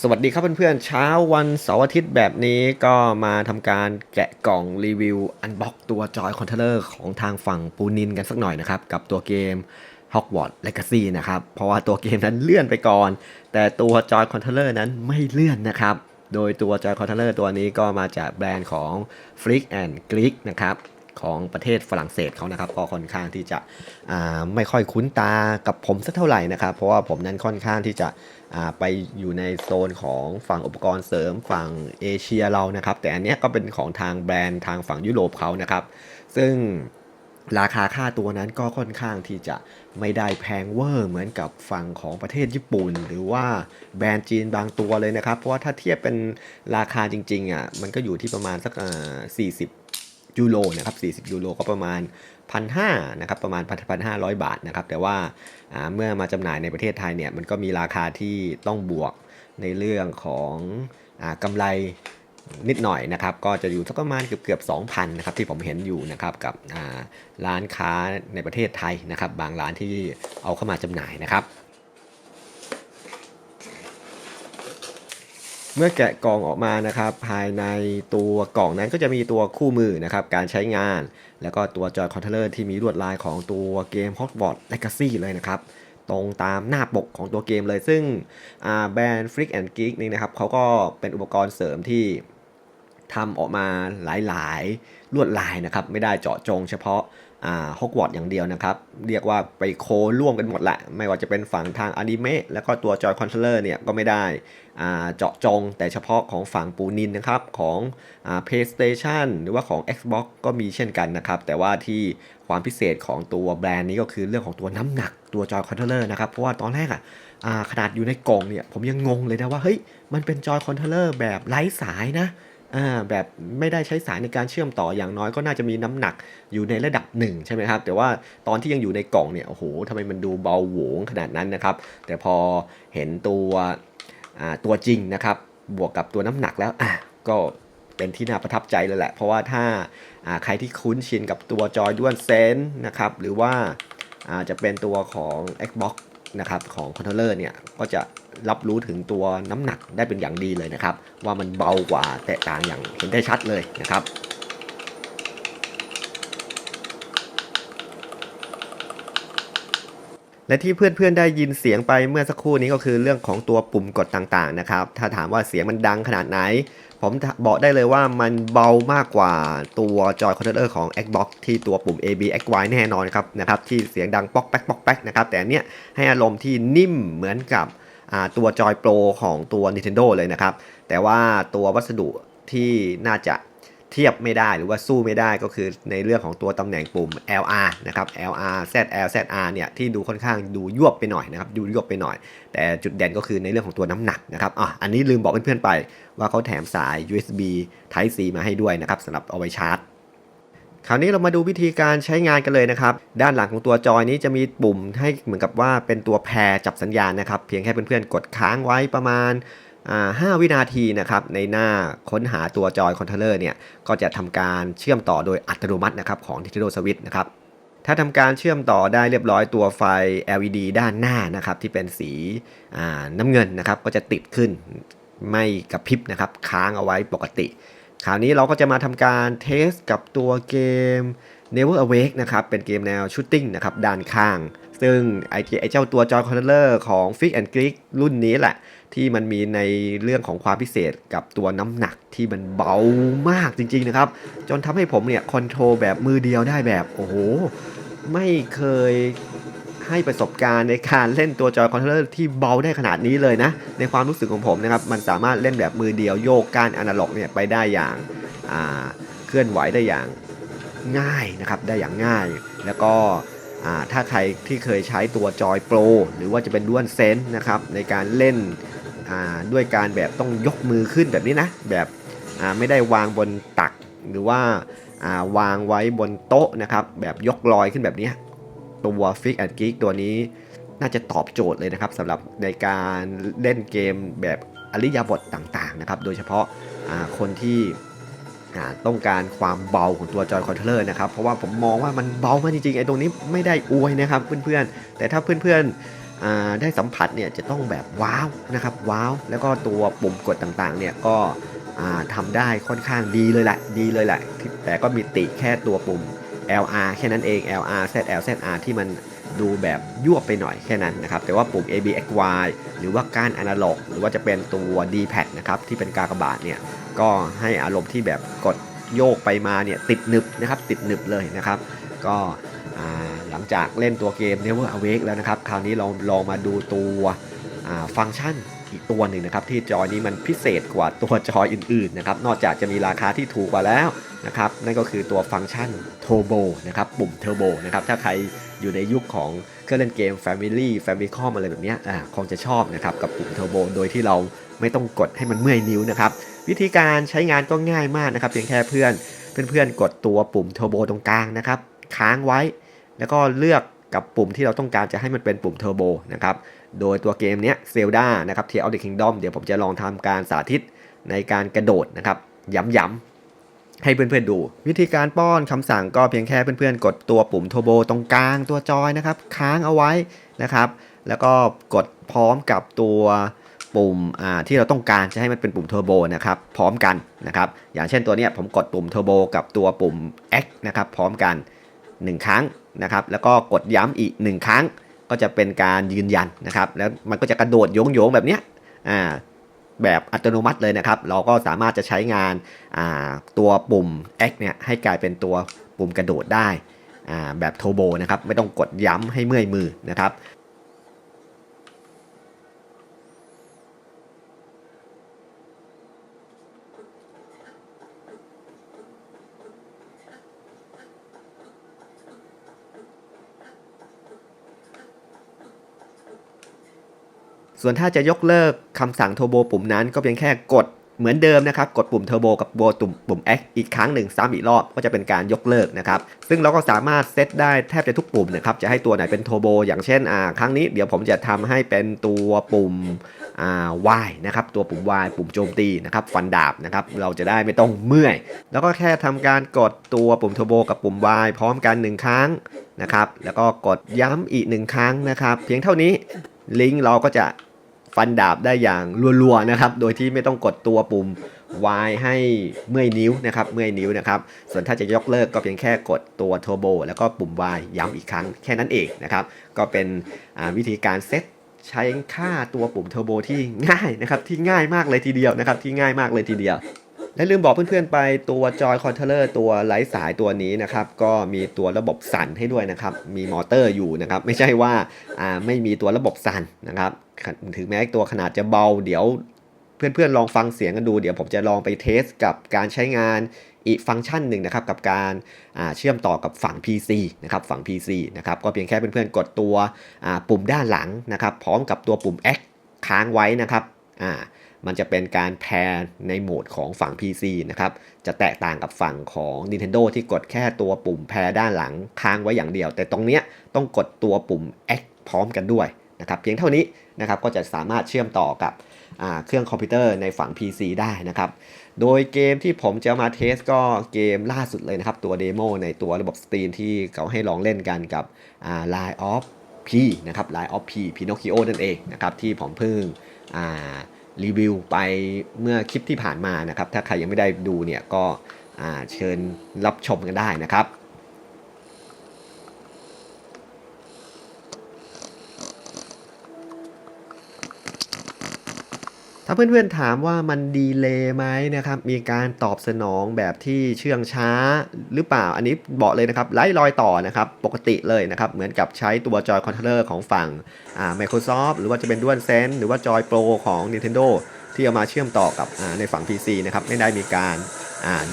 สวัสดีครับเพื่อนๆ เช้าวันเสาร์อาทิตย์แบบนี้ก็มาทำการแกะกล่องรีวิว อันบ็อกตัวจอยคอนเทเลอร์ของทางฝั่งปูนินกันสักหน่อยนะครับ กับตัวเกม Hogwarts Legacy นะครับ เพราะว่าตัวเกมนั้นเลื่อนไปก่อน แต่ตัวจอยคอนเทเลอร์นั้นไม่เลื่อนนะครับ โดยตัวจอยคอนเทเลอร์ตัวนี้ก็มาจากแบรนด์ของ Flick and Geek นะครับของประเทศฝรั่งเศสเขานะครับก็ค่อนข้างที่จะไม่ค่อยคุ้นตากับผมสักเท่าไหร่นะครับ เพราะว่าผมนั้นค่อนข้างที่จะ ไปอยู่ในโซนของฝั่งอุปกรณ์เสริมฝั่งเอเชียเรานะครับ แต่อันนี้ก็เป็นของทางแบรนด์ทางฝั่งยุโรปเขานะครับ ซึ่งราคาค่าตัวนั้นก็ค่อนข้างที่จะไม่ได้แพงเวอร์เหมือนกับฝั่งของประเทศญี่ปุ่น หรือว่าแบรนด์จีนบางตัวเลยนะครับ เพราะว่าถ้าเทียบเป็นราคาจริงๆอะมันก็อยู่ที่ประมาณสักอ่า40ยูโรนะครับ40 ยูโรก็ประมาณ 1,500นะครับประมาณ1,500 บาทนะครับแต่ว่าเมื่อมาจำหน่ายในประเทศไทยเนี่ยมันก็มีราคาที่ต้องบวกในเรื่องของอกำไรนิดหน่อยนะครับก็จะอยู่สักประมาณเกือบเกือบ2,000นะครับที่ผมเห็นอยู่นะครับกับร้านค้าในประเทศไทยนะครับ บางร้านที่เอาเข้ามาจำหน่ายนะครับเมื่อแกะกล่องออกมานะครับ ภายในตัวกล่องนั้นก็จะมีตัวคู่มือนะครับ การใช้งาน แล้วก็ตัวจอยคอนโทรลเลอร์ที่มีลวดลายของตัวเกม Hogwarts Legacy เลยนะครับ ตรงตามหน้าปกของตัวเกมเลยซึ่งแบรนด์ Freak and Geek นี่นะครับเขาก็เป็นอุปกรณ์เสริมที่ทำออกมาหลายๆลวดลายนะครับ ไม่ได้เจาะจงเฉพาะ ฮอกวอตส์อย่างเดียวนะครับ เรียกว่าไปโคร่วมกันหมดแหละ ไม่ว่าจะเป็นฝั่งทางอนิเมะแล้วก็ตัวจอยคอนโทรลเลอร์เนี่ยก็ไม่ได้เจาะจงแต่เฉพาะของฝั่งปูนินนะครับ ของอ่า PlayStation หรือว่าของ Xbox ก็มีเช่นกันนะครับ แต่ว่าที่ความพิเศษของตัวแบรนด์นี้ก็คือเรื่องของตัวน้ำหนักตัวจอยคอนโทรลเลอร์นะครับ เพราะว่าตอนแรกอะอ่าขนาดอยู่ในกล่องเนี่ยผมยังงงเลยนะว่าเฮ้ยมันเป็นจอยคอนโทรลเลอร์แบบไร้สายนะ แบบไม่ได้ใช้สายในการเชื่อมต่ออย่างน้อยก็น่าจะมีน้ำหนักอยู่ในระดับหนึ่งใช่ไหมครับ แต่ว่าตอนที่ยังอยู่ในกล่องเนี่ย โอ้โหทำไมมันดูเบาหวงขนาดนั้นนะครับ แต่พอเห็นตัวอ่าตัวจริงนะครับ บวกกับตัวน้ำหนักแล้วอะก็เป็นที่น่าประทับใจเลยแหละ เพราะว่าถ้าอ่าใครที่คุ้นชินกับตัวจอยด้วนเซนนะครับ หรือว่าอาจจะเป็นตัวของ Xbox นะครับของคอนโทรลเลอร์เนี่ย ก็จะ รับรู้ถึงตัวน้ำหนักได้เป็นอย่างดีเลยนะครับ ว่ามันเบากว่าแตกต่างอย่างเห็นได้ชัดเลยนะครับและที่เพื่อนๆได้ยินเสียงไปเมื่อสักครู่นี้ก็คือเรื่องของตัวปุ่มกดต่างๆนะครับ ถ้าถามว่าเสียงมันดังขนาดไหน ผมบอกได้เลยว่ามันเบามากกว่าตัวจอยคอนโทรลเลอร์ของ Xbox ที่ตัวปุ่ม A B X Y แน่นอนครับนะครับที่เสียงดังป๊อกแป๊กป๊อกแป๊กนะครับแต่เนี้ยให้อารมณ์ที่นิ่มเหมือนกับ ตัวจอยโปรของตัว Nintendo เลยนะครับ แต่ว่าตัววัสดุที่น่าจะเทียบไม่ได้หรือว่าสู้ไม่ได้ก็คือในเรื่องของตัวตำแหน่งปุ่ม LR นะครับ LR ZL ZR เนี่ยที่ดูค่อนข้างดูยวบไปหน่อยนะครับดูยวบไปหน่อย แต่จุดเด่นก็คือในเรื่องของตัวน้ำหนักนะครับอะอันนี้ลืมบอกเพื่อนๆไปว่าเขาแถมสาย USB Type C มาให้ด้วยนะครับสำหรับเอาไว้ชาร์จ คราวนี้เรามาดูวิธีการใช้งานกันเลยนะครับ ด้านหลังของตัวจอยนี้จะมีปุ่มให้เหมือนกับว่าเป็นตัวแพรจับสัญญาณนะครับ เพียงแค่เพื่อนๆกดค้างไว้ประมาณอ่า5วินาทีนะครับในหน้าค้นหาตัวจอยคอนโทรลเลอร์เนี่ยก็จะทำการเชื่อมต่อโดยอัตโนมัตินะครับของ Nintendo Switch นะครับถ้าทำการเชื่อมต่อได้เรียบร้อยตัวไฟ LED ด้านหน้านะครับที่เป็นสีน้ำเงินนะครับก็จะติดขึ้นไม่กระพริบนะครับค้างเอาไว้ปกติ คราวนี้เราก็จะมาทำการเทสกับตัวเกม Never Awake นะครับ เป็นเกมแนวชูตติ้งนะครับ ด้านข้าง ซึ่งไอไอเจ้าตัวจอยคอนโทรลเลอร์ของ Fix and Geek รุ่นนี้แหละ ที่มันมีในเรื่องของความพิเศษกับตัวน้ำหนักที่มันเบามากจริง ๆ นะครับ จนทำให้ผมเนี่ยคอนโทรลแบบมือเดียวได้แบบ โอ้โห ไม่เคย ให้ประสบการณ์ในการเล่นตัวจอยคอนโทรลเลอร์ที่เบาได้ขนาดนี้เลยนะ ในความรู้สึกของผมนะครับ มันสามารถเล่นแบบมือเดียวโยกกานอนาล็อกเนี่ยไปได้อย่างาเคลื่อนไหวได้อย่างง่ายนะครับ ได้อย่างง่าย แล้วก็ถ้าใครที่เคยใช้ตัวจอยโปรหรือว่าจะเป็นด้วนเซนนะครับในการเล่นด้วยการแบบต้องยกมือขึ้นแบบนี้นะ แบบไม่ได้วางบนตักหรือว่าาวางไว้บนโต๊ะนะครับ แบบยกลอยขึ้นแบบนี้ ตัว Fix and Geek ตัวนี้น่าจะตอบโจทย์เลยนะครับสำหรับในการเล่นเกมแบบอริยบทต่างๆนะครับ โดยเฉพาะาคนที่ต้องการความเบาของตัวจอยคอนโทรลเลอร์นะครับ เพราะว่าผมมองว่ามันเบามากจริงๆไอ้ตรงนี้ไม่ได้อวยนะครับเพื่อนๆ แต่ถ้าเพื่อนๆได้สัมผัสเนี่ยจะต้องแบบว้าวนะครับว้าว แล้วก็ตัวปุ่มกดต่างๆเนี่ยก็อ่าทำได้ค่อนข้างดีเลยแหละดีเลยแหละแต่ก็มีติแค่ตัวปุ่ม LR แค่นั้นเอง LR ZL ZR ที่มันดูแบบยั่วไปหน่อยแค่นั้นนะครับ แต่ว่าปุ่ม AB XY หรือว่ากานอนาล็อก หรือว่าจะเป็นตัว D-pad นะครับ ที่เป็นกากบาทเนี่ย ก็ให้อารมณ์ที่แบบกดโยกไปมาเนี่ยติดหนึบนะครับ ติดหนึบเลยนะครับ ก็หลังจากเล่นตัวเกม Never Awake แล้วนะครับ คราวนี้เราลองมาดูตัวฟังก์ชันอีกตัวหนึ่งนะครับ ที่จอยนี้มันพิเศษกว่าตัวจอยอื่นๆนะครับ นอกจากจะมีราคาที่ถูกกว่าแล้ว นะครับนั่นก็คือตัวฟังก์ชัน Turbo นะครับปุ่ม Turbo นะครับถ้าใครอยู่ในยุคของเครื่องเล่นเกม Family Famicom อะไรแบบนี้อ่าคงจะชอบนะครับกับปุ่ม Turbo โดยที่เราไม่ต้องกดให้มันเมื่อยนิ้วนะครับวิธีการใช้งานก็ง่ายมากนะครับเพียงแค่เพื่อนเพื่อนๆกดตัวปุ่ม Turbo ตรงกลางนะครับค้างไว้ แล้วก็เลือกกับปุ่มที่เราต้องการจะให้มันเป็นปุ่ม Turbo นะครับโดยตัวเกมเนี้ยเซลดานะครับ Tear of the Kingdom เดี๋ยวผมจะลองทำการสาธิตในการกระโดดนะครับย้ำๆ ให้เพื่อนๆดู วิธีการป้อนคำสั่งก็เพียงแค่เพื่อนๆ กดตัวปุ่ม Turbo ตรงกลางตัวจอยนะครับ ค้างเอาไว้นะครับ แล้วก็กดพร้อมกับตัวปุ่มอ่าที่เราต้องการจะให้มันเป็นปุ่มเทอร์โบนะครับพร้อมกันนะครับอย่างเช่นตัวนี้ผมกดปุ่มเทอร์โบกับตัวปุ่ม X นะครับพร้อมกัน 1 ครั้งนะครับแล้วก็กดย้ำอีก 1 ครั้ง ก็จะเป็นการยืนยันนะครับแล้วมันก็จะกระโดดโยงๆแบบนี้อ่า แบบอัตโนมัติเลยนะครับ เราก็สามารถจะใช้งานาตัวปุ่ม X เนี่ยให้กลายเป็นตัวปุ่มกระโดดได้แบบโทโบนะครับ ไม่ต้องกดย้ำให้เมื่อยมือนะครับ ส่วนถ้าจะยกเลิกคำสั่งเทอร์โบปุ่มนั้นก็เพียงแค่กดเหมือนเดิมนะครับ กดปุ่มเทอร์โบกับโบตุ่มปุ่ม X อีกครั้งหนึ่งซ้ำอีกรอบก็จะเป็นการยกเลิกนะครับ ซึ่งเราก็สามารถเซตได้แทบจะทุกปุ่มนะครับ จะให้ตัวไหนเป็นเทอร์โบอย่างเช่นอ่าครั้งนี้เดี๋ยวผมจะทำให้เป็นตัวปุ่มอ่า Y นะครับ ตัวปุ่ม Y ปุ่มโจมตีนะครับ ฟันดาบนะครับ เราจะได้ไม่ต้องเมื่อย แล้วก็แค่ทำการกดตัวปุ่มเทอร์โบกับปุ่ม Y พร้อมกันหนึ่งครั้งนะครับ แล้วก็กดย้ำอีกหนึ่งครั้งนะครับ เพียงเท่านี้ลิงก์เราก็จะ ฟันดาบได้อย่างรัวๆนะครับ โดยที่ไม่ต้องกดตัวปุ่ม Y ให้เมื่อยนิ้วนะครับ เมื่อยนิ้วนะครับ ส่วนถ้าจะยกเลิกก็เพียงแค่กดตัวเทอร์โบแล้วก็ปุ่ม Y ย้ำอีกครั้งแค่นั้นเองนะครับ ก็เป็นวิธีการเซตใช้ค่าตัวปุ่มเทอร์โบที่ง่ายนะครับ ที่ง่ายมากเลยทีเดียวนะครับ ที่ง่ายมากเลยทีเดียว และลืมบอกเพื่อนๆไปตัวจอยคอนโทรลเลอร์ตัวไร้สายตัวนี้นะครับ ก็มีตัวระบบสั่นให้ด้วยนะครับ มีมอเตอร์อยู่นะครับ ไม่ใช่ว่าอ่าไม่มีตัวระบบสั่นนะครับ ถึงแม้ตัวขนาดจะเบา เดี๋ยวเพื่อนๆลองฟังเสียงกันดู เดี๋ยวผมจะลองไปเทสกับการใช้งานอีกฟังก์ชันหนึ่งนะครับกับการเชื่อมต่อกับฝั่ง PC นะครับฝั่ง PC นะครับก็เพียงแค่เพื่อนๆกดตัวปุ่มด้านหลังนะครับ พร้อมกับตัวปุ่ม X ค้างไว้นะครับอ่า มันจะเป็นการแพรในโหมดของฝั่ง PC นะครับ จะแตกต่างกับฝั่งของ Nintendo ที่กดแค่ตัวปุ่มแพรด้านหลังค้างไว้อย่างเดียว แต่ตรงเนี้ยต้องกดตัวปุ่ม X พร้อมกันด้วยนะครับ เพียงเท่านี้นะครับก็จะสามารถเชื่อมต่อกับเครื่องคอมพิวเตอร์ในฝั่ง PC ได้นะครับ โดยเกมที่ผมจะมาเทสก็เกมล่าสุดเลยนะครับ ตัวเดโมในตัวระบบ Steam ที่เขาให้ลองเล่นกันกับ Line of P นะครับ Line of P Pinocchio นั่นเองนะครับที่ผมเพิ่งอ่า รีวิวไปเมื่อคลิปที่ผ่านมานะครับ ถ้าใครยังไม่ได้ดูเนี่ยก็เชิญรับชมกันได้นะครับ ถ้าเพื่อนๆถามว่ามันดีเลย์ไหมนะครับ มีการตอบสนองแบบที่เชื่องช้าหรือเปล่า อันนี้บอกเลยนะครับไร้รอยต่อนะครับ ปกติเลยนะครับ เหมือนกับใช้ตัวจอยคอนโทรลเลอร์ของฝั่งอ่า Microsoft หรือว่าจะเป็นด้วนเซนหรือว่าจอยโปรของ Nintendo ที่เอามาเชื่อมต่อกับในฝั่ง PC นะครับ ไม่ได้มีการ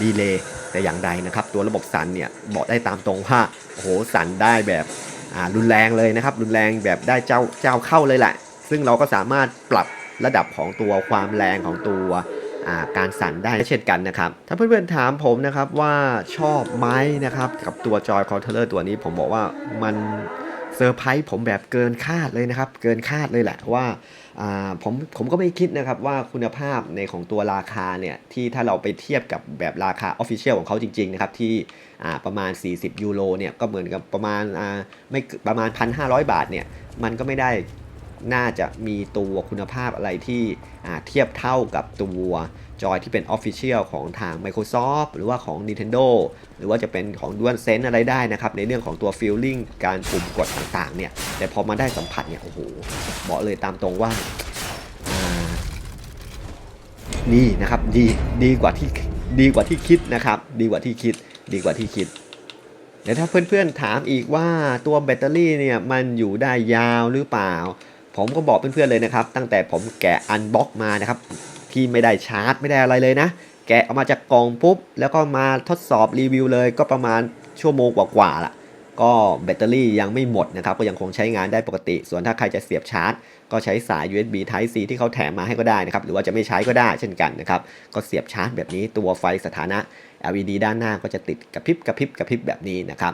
ดีเลย์แต่อย่างใดนะครับ ตัวระบบสั่นเนี่ยบอกได้ตามตรงว่าโอ้โหสั่นได้แบบรุนแรงเลยนะครับ รุนแรงแบบได้เจ้าเจ้าเข้าเลยแหละ ซึ่งเราก็สามารถปรับ ระดับของตัวความแรงของตัวการสั่นได้เช่นกันนะครับ ถ้าเพื่อนๆถามผมนะครับว่าชอบไหมนะครับกับตัวจอยคอนโทรลเลอร์ตัวนี้ผมบอกว่ามันเซอร์ไพรส์ผมแบบเกินคาดเลยนะครับ เกินคาดเลยแหละว่าผมผมก็ไม่คิดนะครับว่าคุณภาพในของตัวราคาเนี่ย ที่ถ้าเราไปเทียบกับแบบราคาออฟฟิเชียลของเขาจริง ๆ นะครับ ที่ประมาณ 40 ยูโรเนี่ย ก็เหมือนกับประมาณไม่ประมาณ 1,500 บาทเนี่ย มันก็ไม่ได้ น่าจะมีตัวคุณภาพอะไรที่เทียบเท่ากับตัวจอยที่เป็น Official ของทาง Microsoft หรือว่าของ Nintendo หรือว่าจะเป็นของ DualSense อะไรได้นะครับ ในเรื่องของตัว Feeling การปุ่มกดต่างๆ เนี่ย แต่พอมาได้สัมผัสเนี่ย โอ้โห บอกเลยตามตรงว่านี่นะครับดีดีกว่าที่ดีกว่าที่คิดนะครับ ดีกว่าที่คิด ดีกว่าที่คิดเดี๋ยวถ้าเพื่อนๆถามอีกว่าตัวแบตเตอรี่เนี่ยมันอยู่ได้ยาวหรือเปล่า ผมก็บอกเพื่อนๆเลยนะครับ ตั้งแต่ผมแกะอันบ็อกมานะครับ ที่ไม่ได้ชาร์จไม่ได้อะไรเลยนะ แกะออกมาจากกล่องปุ๊บ แล้วก็มาทดสอบรีวิวเลย ก็ประมาณชั่วโมงกว่าๆละก็แบตเตอรี่ยังไม่หมดนะครับ ก็ยังคงใช้งานได้ปกติ ส่วนถ้าใครจะเสียบชาร์จ ก็ใช้สาย USB Type C ที่เขาแถมมาให้ก็ได้นะครับ หรือว่าจะไม่ใช้ก็ได้เช่นกันนะครับ ก็เสียบชาร์จแบบนี้ตัวไฟสถานะ LED ด้านหน้าก็จะติดกระพริบกระพริบกระพริบแบบนี้นะครับ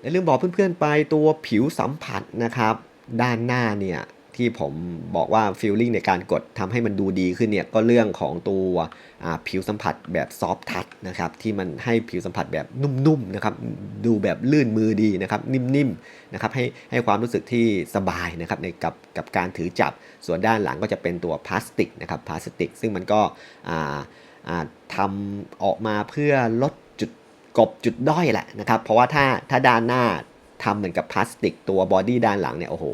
อย่าลืมบอกเพื่อนๆไปตัวผิวสัมผัสนะครับ ด้านหน้าเนี่ยที่ผมบอกว่าฟีลลิ่งในการกดทำให้มันดูดีขึ้นเนี่ยก็เรื่องของตัวผิวสัมผัสแบบซอฟทัชนะครับที่มันให้ผิวสัมผัสแบบนุ่มๆนะครับดูแบบลื่นมือดีนะครับนิ่มๆนะครับให้ให้ความรู้สึกที่สบายนะครับในกับกับการถือจับส่วนด้านหลังก็จะเป็นตัวพลาสติกนะครับพลาสติก ซึ่งมันก็ทำออกมาเพื่อลด กบจุดด้อยแหละนะครับ เพราะว่าถ้าถ้าด้านหน้าทำเหมือนกับพลาสติกตัวบอดี้ด้านหลังเนี่ยโอ้โห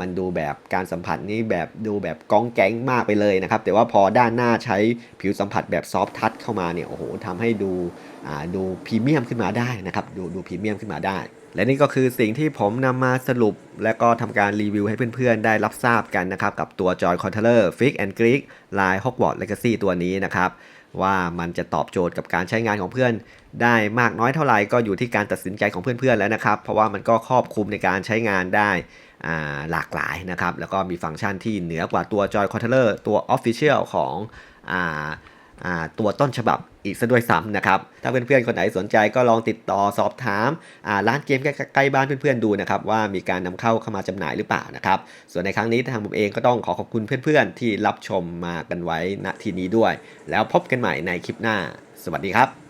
มันดูแบบการสัมผัสนี่แบบดูแบบก้องแก๊งมากไปเลยนะครับ แต่ว่าพอด้านหน้าใช้ผิวสัมผัสแบบซอฟทัชเข้ามาเนี่ยโอ้โหทำให้ดูอ่าดูพรีเมียมขึ้นมาได้นะครับดูดูพรีเมียมขึ้นมาได้ และนี่ก็คือสิ่งที่ผมนำมาสรุป และก็ทำการรีวิวให้เพื่อนๆ ได้รับทราบกันนะครับ กับตัว Joy Controller Fix and Greek ลาย Hogwarts Legacy ตัวนี้นะครับ ว่ามันจะตอบโจทย์กับการใช้งานของเพื่อน ได้มากน้อยเท่าไหร่ก็อยู่ที่การตัดสินใจของเพื่อนๆแล้วนะครับ เพราะว่ามันก็ครอบคลุมในการใช้งานได้หลากหลายนะครับ แล้วก็มีฟังก์ชันที่เหนือกว่าตัว Joy Controller ตัว Official ของอตัวต้นฉบับ อีกซะด้วยซ้ำนะครับ ถ้าเพื่อนๆคนไหนสนใจก็ลองติดต่อสอบถามร้านเกมใกล้ๆบ้านเพื่อนๆดูนะครับว่ามีการนำเข้าเข้ามาจำหน่ายหรือเปล่านะครับ ส่วนในครั้งนี้ทางผมเองก็ต้องขอขอบคุณเพื่อนๆ ที่รับชมมากันไว้ณที่นี้ด้วย แล้วพบกันใหม่ในคลิปหน้า สวัสดีครับ